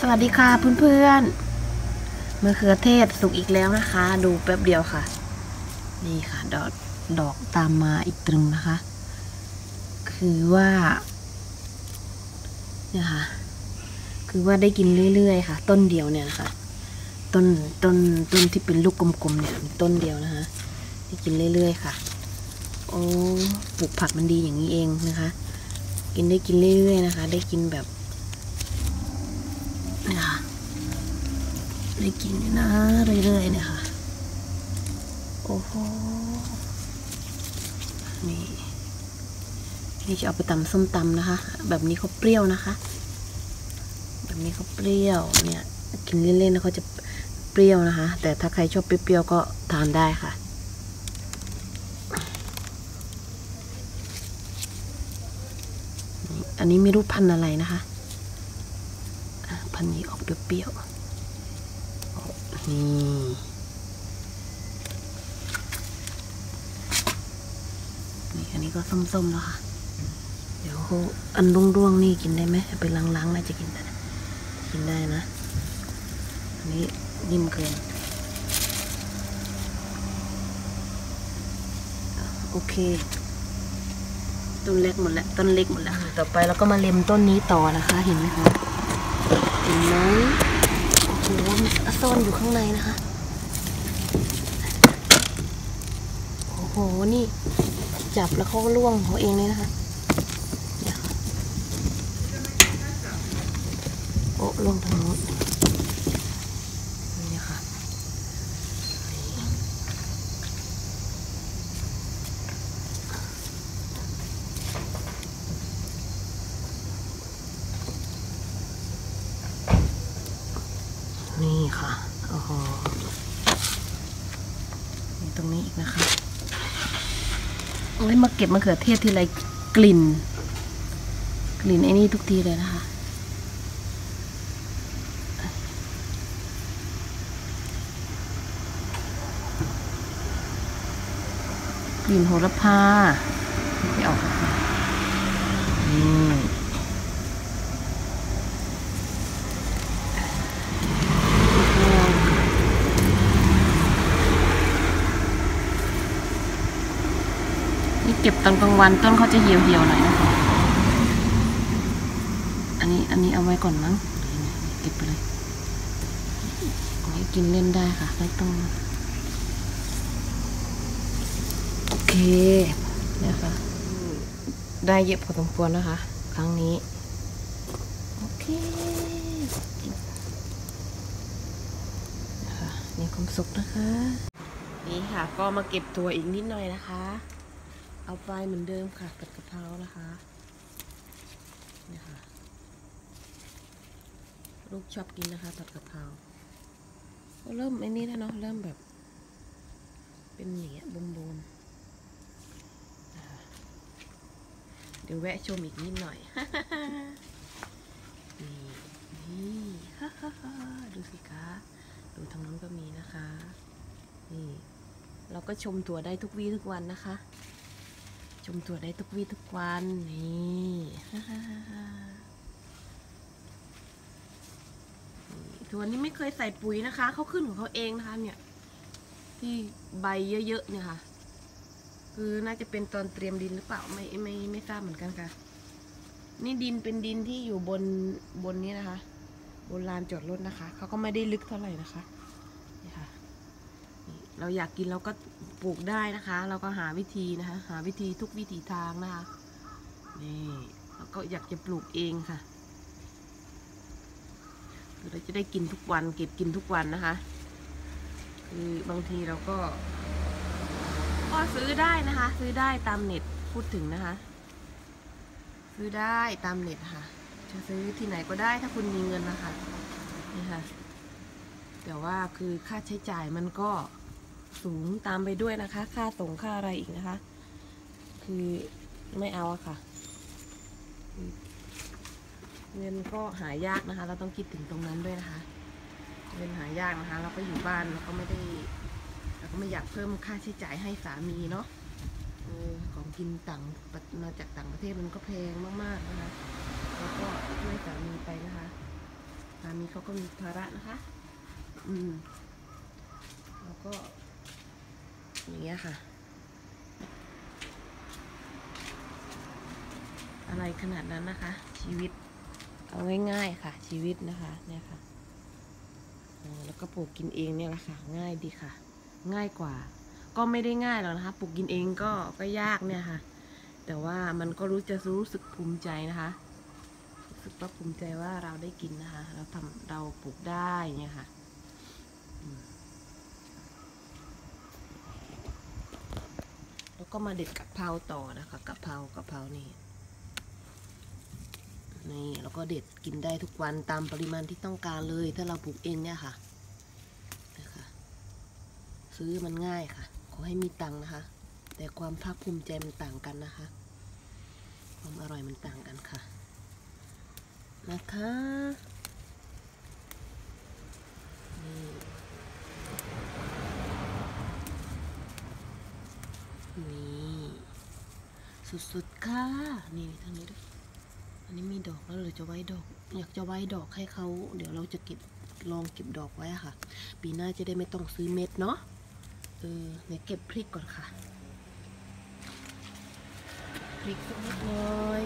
สวัสดีค่ะเพื่อนๆมะเขือเทศสุกอีกแล้วนะคะ ดูแป๊บเดียวค่ะ นี่ค่ะ ดอกดอกตามมาอีกตรึงนะคะ คือว่าเนี่ยค่ะ คือว่าได้กินเรื่อยๆค่ะ ต้นเดียวเนี่ยนะคะต้นต้นต้นที่เป็นลูกกลมๆเนี่ยต้นเดียวนะคะได้กินเรื่อยๆค่ะ โอ้ปลูกผักมันดีอย่างนี้เองนะคะ กินได้กินเรื่อยๆนะคะ ได้กินแบบ เนี่ยค่ะได้กินนะเรื่อยๆเนี่ยค่ะ โอ้โห นี่ นี่จะเอาไปตำส้มตำนะคะ แบบนี้เขาเปรี้ยวนะคะ แบบนี้เขาเปรี้ยว เนี่ย กินเล่นๆแล้วเขาจะเปรี้ยวนะคะ แต่ถ้าใครชอบเปรี้ยวๆก็ทานได้ค่ะอันนี้ไม่รู้พันธุ์อะไรนะคะ พันนี้ออกเปรี้ยวๆนี่นี่อันนี้ก็ส้มๆแล้วค่ะ เดี๋ยวอันร่วงๆนี่กินได้ไหมเอาไปล้างๆน่าจะกินได้กินได้นะ อันนี้นิ่มเกิน โอเค ต้นเล็กหมดแล้ว ต้นเล็กหมดแล้ว ต่อไปเราก็มาเล็มต้นนี้ต่อนะคะ เห็นไหมคะ เห็นไหมโอ้โหมันซ่อนอยู่ข้างในนะคะ โอ้โห นี่ จับแล้วเขาก็ล่วงเขาเองเลยนะคะโอ้ล่วงทางโน้นค่ะ ค่ะโอ้โหนี่ตรงนี้อีกนะคะโอ้ยมาเก็บมะเขือเทศทีไรกลิ่น กลิ่นไอ้นี่ทุกทีเลยนะคะกลิ่นโหระพาไม่ออกนี่ นี่เก็บตอนกลางวันต้นเขาจะเหี่ยวเหี่ยวๆหน่อยนะคะอันนี้อันนี้เอาไว้ก่อนมั้งเก็บไปเลยอันนี้กินเล่นได้ค่ะไม่ต้องโอเคเนี่ยค่ะได้เยอะพอสมควรนะคะ ครั้งนี้ โอเคนะคะนี่ความสุขนะคะ นี่ค่ะ ก็มาเก็บตัวอีกนิดหน่อยนะคะ เอาไปเหมือนเดิมค่ะกับกะเพรานะคะนี่ค่ะลูกชอบกินนะคะผัดกะเพราก็เริ่มไอ้นี่แล้วเนาะเริ่มแบบ เป็นอย่างเงี้ยบวมๆเดี๋ยวแวะชมอีกนิดหน่อยนี่นี่ฮ่าฮ่าฮ่าดูสิคะ ดูทางนู้นก็มีนะคะ นี่ เราก็ชมถั่วได้ทุกวี่ทุกวันนะคะ ชมถั่วได้ทุกวีทุกวัน นี่ถั่วนี้ไม่เคยใส่ปุ๋ยนะคะ เขาขึ้นของเขาเองนะคะ เนี่ย ที่ใบเยอะๆเนี่ยค่ะ คือน่าจะเป็นตอนเตรียมดินหรือเปล่าไม่ไม่ไม่ทราบเหมือนกันค่ะ นี่ดินเป็นดินที่อยู่บนบนนี้นะคะ บนลานจอดรถนะคะ เขาก็ไม่ได้ลึกเท่าไหร่นะคะนี่ค่ะเราอยากกินเราก็ ปลูกได้นะคะ เราก็หาวิธีนะคะ หาวิธีทุกวิถีทางนะคะนี่แล้วก็อยากจะปลูกเองค่ะเราจะได้กินทุกวัน เก็บกินทุกวันนะคะ คือบางทีเราก็ก็ซื้อได้นะคะ ซื้อได้ตามเน็ตพูดถึงนะคะ ซื้อได้ตามเน็ตค่ะ จะซื้อที่ไหนก็ได้ถ้าคุณมีเงินนะคะนี่ค่ะแต่ว่าคือค่าใช้จ่ายมันก็ สูงตามไปด้วยนะคะ ค่าส่งค่าอะไรอีกนะคะ คือไม่เอาอะค่ะ เงินก็หายากนะคะ เราต้องคิดถึงตรงนั้นด้วยนะคะ เงินหายากนะคะ เราก็อยู่บ้านเราก็ไม่ได้เราก็ไม่อยากเพิ่มค่าใช้จ่ายให้สามีเนาะออของกินต่างมาจากต่างประเทศมันก็แพงมากๆนะคะแล้วก็ช่วยสามีไปนะคะสามีเขาเขาก็มีภาระนะคะ อืม แล้วก็ อย่างเงี้ยค่ะ อะไรขนาดนั้นนะคะ ชีวิตเอาง่ายๆค่ะ ชีวิตนะคะเนี่ยค่ะแล้วก็ปลูกกินเองเนี่ยแหละค่ะ ง่ายดีค่ะ ง่ายกว่า ก็ไม่ได้ง่ายหรอกนะคะปลูกกินเองก็ก็ยากเนี่ยค่ะ แต่ว่ามันก็รู้จะรู้สึกภูมิใจนะคะรู้สึกว่าภูมิใจว่าเราได้กินนะคะ เราทำเราปลูกได้เนี่ยค่ะอืมแล้ว ก็มาเด็ดกะเพราต่อนะคะกะเพรากะเพรานี่นี่แล้วก็เด็ดกินได้ทุกวันตามปริมาณที่ต้องการเลย ถ้าเราปลูกเองเนี่ยค่ะนะคะซื้อมันง่ายค่ะ ขอให้มีตังค์นะคะ แต่ความภาคภูมิใจมันต่างกันนะคะ ความอร่อยมันต่างกันค่ะนะคะนี่นี่ สุดๆค่ะ นี่ทางนี้ด้วยอันนี้มีดอกแล้วเราจะไว้ดอก อยากจะไว้ดอกให้เขาเดี๋ยวเราจะเก็บลองเก็บดอกไว้ค่ะ ปีหน้าจะได้ไม่ต้องซื้อเม็ดเนาะเออเนี่ยเก็บพริกก่อนค่ะพริกสักนิดหน่อย